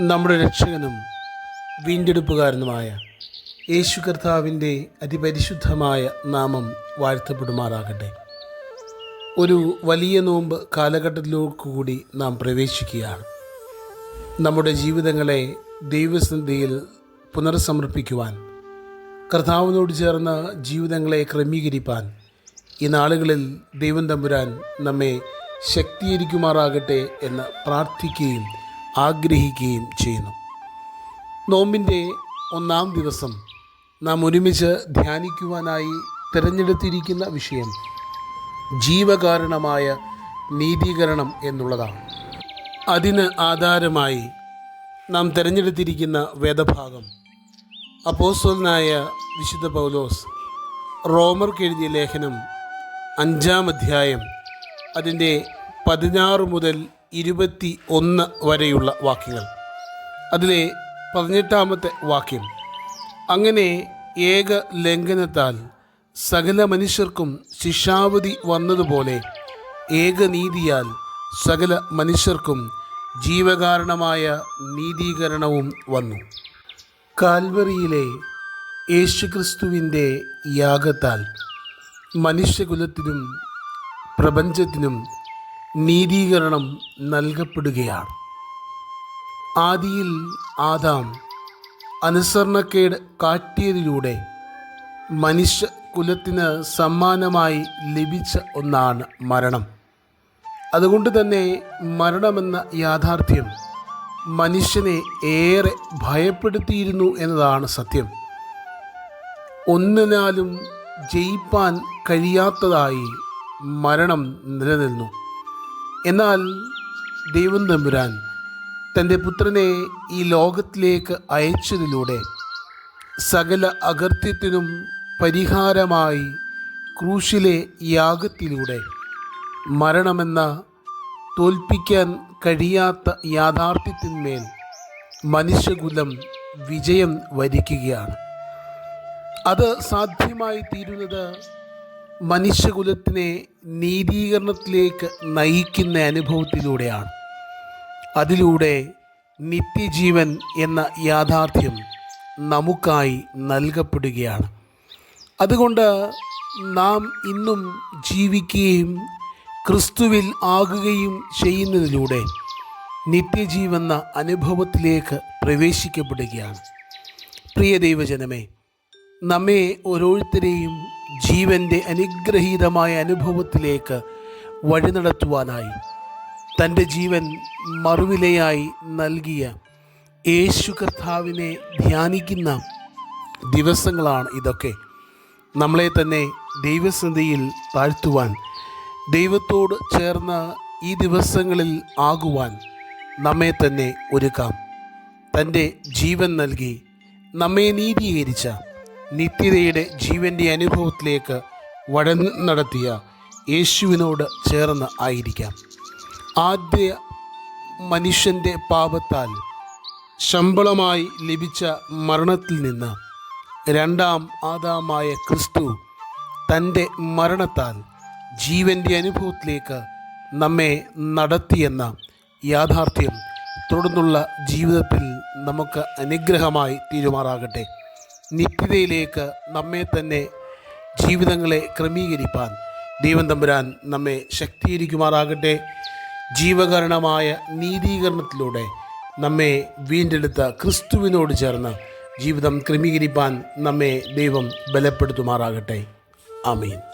നമ്മുടെ രക്ഷകനും വീണ്ടെടുപ്പുകാരനുമായ യേശു കർത്താവിന്റെ അതിപരിശുദ്ധമായ നാമം വാഴ്ത്തപ്പെടുമാറാകട്ടെ. ഒരു വലിയ നോമ്പ് കാലഘട്ടത്തിലേക്ക് കൂടി നാം പ്രവേശിക്കുകയാണ്. നമ്മുടെ ജീവിതങ്ങളെ ദൈവസന്ധിയിൽ പുനർസമർപ്പിക്കുവാൻ കർത്താവിനോട് ചേർന്ന ജീവിതങ്ങളെ ക്രമീകരിപ്പാൻ ഈ നാളുകളിൽ ദൈവം തമ്പുരാൻ നമ്മെ ശക്തീകരിക്കുമാറാകട്ടെ എന്ന് പ്രാർത്ഥിക്കുകയും ആഗ്രഹിക്കുകയും ചെയ്യുന്നു. നോമ്പിന്റെ ഒന്നാം ദിവസം നാം ഒരുമിച്ച് ധ്യാനിക്കുവാനായി തിരഞ്ഞെടുത്തിരിക്കുന്ന വിഷയം ജീവകാരണമായ നീതീകരണം എന്നുള്ളതാണ്. അതിന് ആധാരമായി നാം തിരഞ്ഞെടുത്തിരിക്കുന്ന വേദഭാഗം. അപ്പോസ്തലനായ വിശുദ്ധ പൗലോസ് റോമർക്ക് എഴുതിയ ലേഖനം അഞ്ചാം അധ്യായം അതിന്റെ പതിനാറ് മുതൽ ഇരുപത്തി ഒന്ന് വരെയുള്ള വാക്യങ്ങൾ. അതിലെ പതിനെട്ടാമത്തെ വാക്യം അങ്ങനെ ഏക ലംഘനത്താൽ സകല മനുഷ്യർക്കും ശിക്ഷാവധി വന്നതുപോലെ ഏകനീതിയാൽ സകല മനുഷ്യർക്കും ജീവകാരണമായ നീതീകരണവും വന്നു. കാൽവറിയിലെ യേശുക്രിസ്തുവിന്റെ യാഗത്താൽ മനുഷ്യകുലത്തിനും പ്രപഞ്ചത്തിനും നീതീകരണം നൽകപ്പെടുകയാണ്. ആദിയിൽ ആദാം അനുസരണക്കേട് കാട്ടിയതിലൂടെ മനുഷ്യ കുലത്തിന് സമ്മാനമായി ലഭിച്ച ഒന്നാണ് മരണം. അതുകൊണ്ട് തന്നെ മരണമെന്ന യാഥാർത്ഥ്യം മനുഷ്യനെ ഏറെ ഭയപ്പെടുത്തിയിരുന്നു എന്നതാണ് സത്യം. ഒന്നിനാലും ജയിപ്പാൻ കഴിയാത്തതായി മരണം നിലനിന്നു. എന്നാൽ ദൈവം തമ്പുരാൻ തന്റെ പുത്രനെ ഈ ലോകത്തിലേക്ക് അയച്ചതിലൂടെ സകല അകൃത്യത്തിനും പരിഹാരമായി ക്രൂശിലെ യാഗത്തിലൂടെ മരണമെന്ന തോൽപ്പിക്കാൻ കഴിയാത്ത യാഥാർത്ഥ്യത്തിന്മേൽ മനുഷ്യകുലം വിജയം വരിക്കുകയാണ്. അത് സാധ്യമായി തീരുന്നത് മനുഷ്യകുലത്തിനെ നീതീകരണത്തിലേക്ക് നയിക്കുന്ന അനുഭവത്തിലൂടെയാണ്. അതിലൂടെ നിത്യജീവൻ എന്ന യാഥാർത്ഥ്യം നമുക്കായി നൽകപ്പെടുകയാണ്. അതുകൊണ്ട് നാം ഇന്നും ജീവിക്കുകയും ക്രിസ്തുവിൽ ആകുകയും ചെയ്യുന്നതിലൂടെ നിത്യജീവെന്ന അനുഭവത്തിലേക്ക് പ്രവേശിക്കപ്പെടുകയാണ്. പ്രിയ ദൈവജനമേ നമ്മെ ഓരോരുത്തരെയും ജീവന്റെ അനുഗ്രഹീതമായ അനുഭവത്തിലേക്ക് വഴി നടത്തുവാനായി തന്റെ ജീവൻ മറുവിലയായി നൽകിയ യേശു കർത്താവിനെ ധ്യാനിക്കുന്ന ദിവസങ്ങളാണ് ഇതൊക്കെ. നമ്മളെ തന്നെ ദൈവസന്ധിയിൽ താഴ്ത്തുവാൻ ദൈവത്തോട് ചേർന്ന ഈ ദിവസങ്ങളിൽ ആകുവാൻ നമ്മെ തന്നെ ഒരുക്കാം. തന്റെ ജീവൻ നൽകി നമ്മെ നീതീകരിച്ച നിത്യതയുടെ ജീവന്റെ അനുഭവത്തിലേക്ക് വഴന്ന് നടത്തിയ യേശുവിനോട് ചേർന്ന് ആയിരിക്കാം. ആദ്യ മനുഷ്യന്റെ പാപത്താൽ ശമ്പളമായി ലഭിച്ച മരണത്തിൽ നിന്ന് രണ്ടാം ആദാമായ ക്രിസ്തു തന്റെ മരണത്താൽ ജീവന്റെ അനുഭവത്തിലേക്ക് നമ്മെ നടത്തിയെന്ന യാഥാർത്ഥ്യം തുടർന്നുള്ള ജീവിതത്തിൽ നമുക്ക് അനുഗ്രഹമായി തീരുമാറാകട്ടെ. നിത്യതയിലേക്ക് നമ്മെ തന്നെ ജീവിതങ്ങളെ ക്രമീകരിപ്പാൻ ദൈവം തമ്പുരാൻ നമ്മെ ശക്തീകരിക്കുമാറാകട്ടെ. ജീവകരണമായ നീതീകരണത്തിലൂടെ നമ്മെ വീണ്ടെടുത്ത ക്രിസ്തുവിനോട് ചേർന്ന് ജീവിതം ക്രമീകരിപ്പാൻ നമ്മെ ദൈവം ബലപ്പെടുത്തുമാറാകട്ടെ. ആമീൻ.